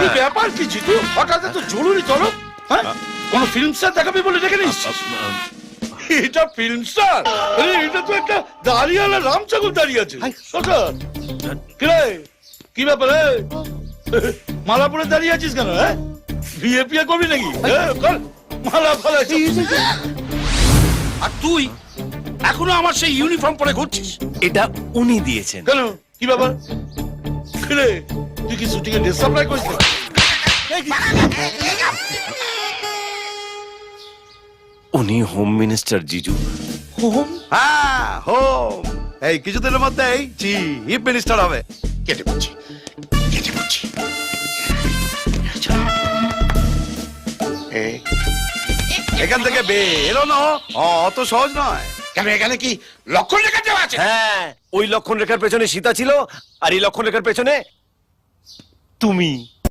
কি ব্যাপার কি জিতু? হঠাৎ এত জরুরি তলব হ্যাঁ? কোন ফিল্ম স্টার দেখাবি বলে ডেকে নিস। এটা ফিল্ম স্টার আরে এটা তো একটা দাঁড়িয়ালা রাম ঠাকুর দাঁড়িয়ে আছে। কিরে কি ব্যাপার? রে? মালা পরে দাঁড়িয়ে আছিস কেন হ্যাঁ? বিয়ে পিয়ে করবি নাকি? হ্যাঁ, মালা ফালা আর তুই এখনও আমার সেই ইউনিফর্ম পরে ঘুরছিস? এটা উনি দিয়েছেন। কেন? কি ব্যাপার? কিরে? তুই কি শুটিং এ ড্রেস সাপ্লাই নাকি? উনি হোম মিনিস্টার জিজু। হ্যাঁ হোম এই কিছুদিনের মধ্যেই চিফ মিনিস্টার হবে। কেটে পড়ছি কেটে পড়ছি। এই, এখান থেকে বেরোনো অত সহজ নয়। কেন এখানে কি লক্ষণ রেখা দেওয়া আছে? হ্যাঁ ওই লক্ষণ রেখার পেছনে সীতা ছিল, আর এই লক্ষণ রেখার পেছনে তুমি।